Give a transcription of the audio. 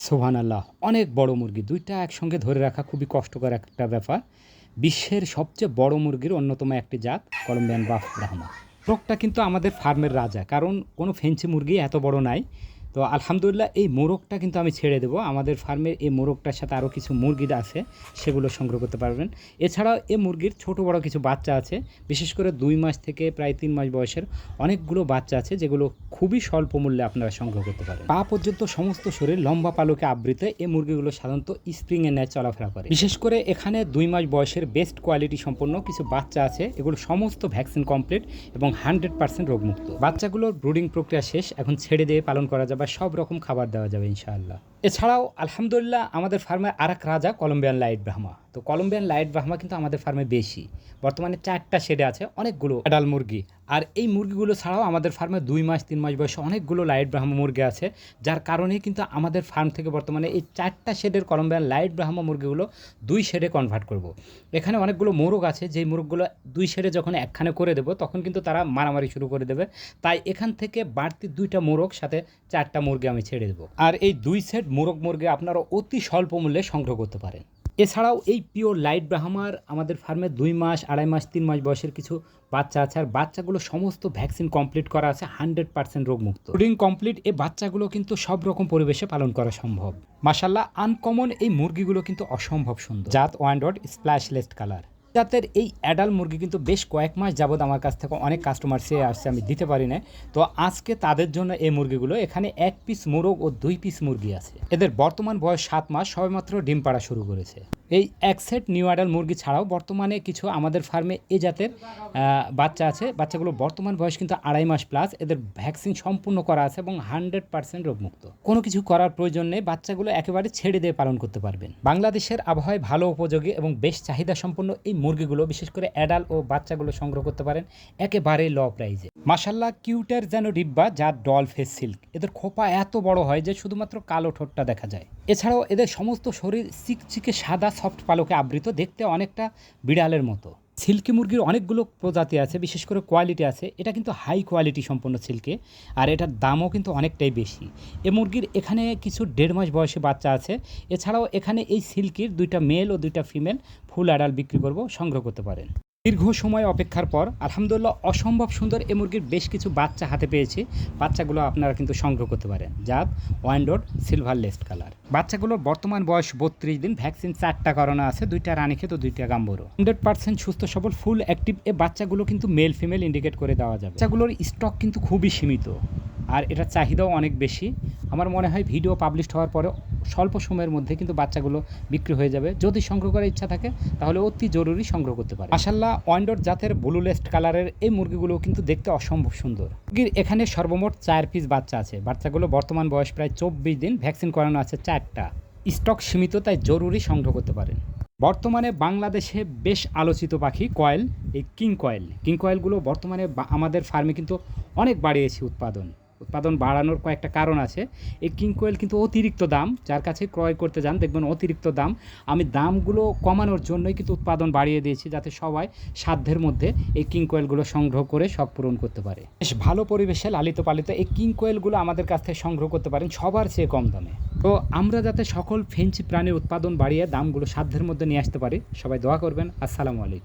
সোহান আল্লাহ অনেক বড় মুরগি, দুইটা একসঙ্গে ধরে রাখা খুবই কষ্টকর একটা ব্যাপার। বিশ্বের সবচেয়ে বড় মুরগির অন্যতম একটি জাত কলম্বিয়ান বাফ ব্রাহ্মা রোগটা কিন্তু আমাদের ফার্মের রাজা, কারণ কোনো ফেঞ্চি মুরগি এত বড় নাই। তো আলহামদুলিল্লাহ এই মোরগটা কিন্তু আমি ছেড়ে দেবো। আমাদের ফার্মের এই মোরগটার সাথে আরও কিছু মুরগি আছে, সেগুলো সংগ্রহ করতে পারবেন। এছাড়াও এই মুরগির ছোট বড় কিছু বাচ্চা আছে, বিশেষ করে দুই মাস থেকে প্রায় তিন মাস বয়সের অনেকগুলো বাচ্চা আছে, যেগুলো খুবই স্বল্প মূল্যে আপনারা সংগ্রহ করতে পারেন। পা পর্যন্ত সমস্ত শরীর লম্বা পালকে আবৃত, এই মুরগিগুলো সাধারণত স্প্রিংয়ের ন্যায় চলাফেরা করে। বিশেষ করে এখানে দুই মাস বয়সের বেস্ট কোয়ালিটি সম্পন্ন কিছু বাচ্চা আছে, এগুলো সমস্ত ভ্যাকসিন কমপ্লিট এবং হান্ড্রেড পার্সেন্ট রোগমুক্ত। বাচ্চাগুলোর ব্রুডিং প্রক্রিয়া শেষ, এখন ছেড়ে দিয়ে পালন করা যাবে সব রকম খাবার দেওয়া যাবে ইনশাআল্লাহ। এছাড়াও, আলহামদুলিল্লাহ, আমাদের ফার্মে আর এক রাজা, কলম্বিয়ান লাইট ব্রাহ্মা। তো কলম্বিয়ান লাইট ব্রাহ্মা কিন্তু আমাদের ফার্মে বেশি। বর্তমানে চারটা শেডে আছে, অনেকগুলো অ্যাডাল মুরগি। আর এই মুরগিগুলো ছাড়াও আমাদের ফার্মে দুই মাস, তিন মাস বয়সে অনেকগুলো লাইট ব্রাহ্মা মুরগি আছে, যার কারণে কিন্তু আমাদের ফার্ম থেকে বর্তমানে এই চারটা শেডের কলম্বিয়ান লাইট ব্রাহ্মা মুরগিগুলো দুই শেডে কনভার্ট করব। এখানে অনেকগুলো মোরগ আছে, যেই মোরগগুলো দুই শেডে যখন একখানে করে দেবো, তখন কিন্তু তারা মারামারি শুরু করে দেবে। তাই এখান থেকে বাড়তি দুইটা মোরগ, সাথে চারটা মুরগি আমি ছেড়ে দেবো। আর এই দুই সেট মোরগ মুরগি আপনারা অতি স্বল্প মূল্যে সংগ্রহ করতে পারেন। এছাড়াও এই পিওর লাইট ব্রাহ্মার আমাদের ফার্মে দুই মাস, আড়াই মাস, তিন মাস বয়সের কিছু বাচ্চা আছে আর বাচ্চাগুলো সমস্ত ভ্যাকসিন কমপ্লিট করা আছে, হান্ড্রেড পার্সেন্ট রোগমুক্ত। ব্রিডিং কমপ্লিট, এই বাচ্চাগুলো কিন্তু সব রকম পরিবেশে পালন করা সম্ভব। মাসাল্লাহ আনকমন এই মুরগিগুলো কিন্তু অসম্ভব সুন্দর। জাত ওয়ান ডট স্প্ল্যাশলেস্ট কালার জাতের এই অ্যাডাল মুরগি কিন্তু বেশ কয়েক মাস যাবৎ আমার কাছ থেকে অনেক কাস্টমার সে আসছে আমি দিতে পারি না তো আজকে তাদের জন্য এই মুরগিগুলো, এখানে এক পিস মোরগ ও দুই পিস মুরগি আছে। এদের বর্তমান বয়স সাত মাস, সবেমাত্র ডিম পাড়া শুরু করেছে। এই এক সেট নিউ অ্যাডাল মুরগি ছাড়াও বর্তমানে কিছু আমাদের ফার্মে এ জাতের বাচ্চা আছে। বাচ্চাগুলো বর্তমান বয়স কিন্তু আড়াই মাস প্লাস এদের ভ্যাকসিন সম্পূর্ণ করা আছে এবং হান্ড্রেড পার্সেন্ট রোগমুক্ত। কোনো কিছু করার প্রয়োজন নেই। বাচ্চাগুলো একেবারে ছেড়ে দিয়ে পালন করতে পারবেন। বাংলাদেশের আবহাওয়ায় ভালো, উপযোগী এবং বেশ চাহিদা সম্পন্ন এই মুরগিগুলো বিশেষ করে অ্যাডাল ও বাচ্চাগুলো সংগ্রহ করতে পারেন একেবারে ল প্রাইজে মাসাল্লাহ কিউটের যেন ডিব্বা যার ডল ফেস সিল্ক। এদের খোপা এত বড় হয় যে শুধুমাত্র কালো ঠোঁটটা দেখা যায়। এছাড়াও এদের সমস্ত শরীর চিকচিকে সাদা সফট পালকে আবৃত দেখতে অনেকটা বিড়ালের মতো। সিল্কি মুরগির অনেকগুলো প্রজাতি আছে, বিশেষ করে কোয়ালিটি আছে। এটা কিন্তু হাই কোয়ালিটি সম্পন্ন সিল্কে, আর এটার দামও কিন্তু অনেকটাই বেশি। এ মুরগির এখানে কিছু দেড় মাস বয়সী বাচ্চা আছে। এছাড়াও এখানে এই সিল্কির দুইটা মেল ও দুইটা ফিমেল ফুল অ্যাডাল বিক্রি করব, সংগ্রহ করতে পারেন। দীর্ঘ সময় অপেক্ষার পর আলহামদুলিল্লাহ অসম্ভব সুন্দর এ মুরগির বেশ কিছু বাচ্চা হাতে পেয়েছি। বাচ্চাগুলো আপনারা কিন্তু সংগ্রহ করতে পারেন। জাত ওয়াইন্ডোড সিলভার লেস্ট কালার। বাচ্চাগুলোর বর্তমান বয়স বত্রিশ দিন, ভ্যাকসিন চারটা করানো আছে, দুইটা রানীক্ষেত দুইটা গাম্বরো। হান্ড্রেড পার্সেন্ট সুস্থ, সবল, ফুল অ্যাক্টিভ এ বাচ্চাগুলো কিন্তু মেল ফিমেল ইন্ডিকেট করে দেওয়া যাবে। বাচ্চাগুলোর স্টক কিন্তু খুবই সীমিত। আর এটার চাহিদাও অনেক বেশি। আমার মনে হয় ভিডিও পাবলিশ হওয়ার পরে স্বল্প সময়ের মধ্যে কিন্তু বাচ্চাগুলো বিক্রি হয়ে যাবে। যদি সংগ্রহ করার ইচ্ছা থাকে, তাহলে অতি জরুরি সংগ্রহ করতে পারে। মাসাল্লাহ ওয়ান্ডোর জাতের ব্লু লেস্ট কালারের এই মুরগিগুলো কিন্তু দেখতে অসম্ভব সুন্দর। মুরগির এখানে সর্বমোট চার পিস বাচ্চা আছে। বাচ্চাগুলো বর্তমান বয়স প্রায় চব্বিশ দিন ভ্যাকসিন করানো আছে চারটা। স্টক সীমিত, তাই জরুরি সংগ্রহ করতে পারেন। বর্তমানে বাংলাদেশে বেশ আলোচিত পাখি কয়েল, এই কিং কয়েল। কিং কয়েলগুলো বর্তমানে আমাদের ফার্মে কিন্তু অনেক বাড়িয়েছে উৎপাদন। উৎপাদন বাড়ানোর কয়েকটা কারণ আছে। এই কিং কোয়েল কিন্তু অতিরিক্ত দাম, যার কাছে ক্রয় করতে যান, দেখবেন অতিরিক্ত দাম। আমি দামগুলো কমানোর জন্যই কিন্তু উৎপাদন বাড়িয়ে দিয়েছি, যাতে সবাই সাধ্যের মধ্যে এই কিং কোয়েলগুলো সংগ্রহ করে শখ পূরণ করতে পারে। বেশ ভালো পরিবেশে লালিত পালিত এই কিং কোয়েলগুলো আমাদের কাছ থেকে সংগ্রহ করতে পারেন, সবার চেয়ে কম দামে। তো আমরা যাতে সকল ফেঞ্চি প্রাণীর উৎপাদন বাড়িয়ে দামগুলো সাধ্যের মধ্যে নিয়ে আসতে পারি, সবাই দোয়া করবেন। আসসালামু আলাইকুম।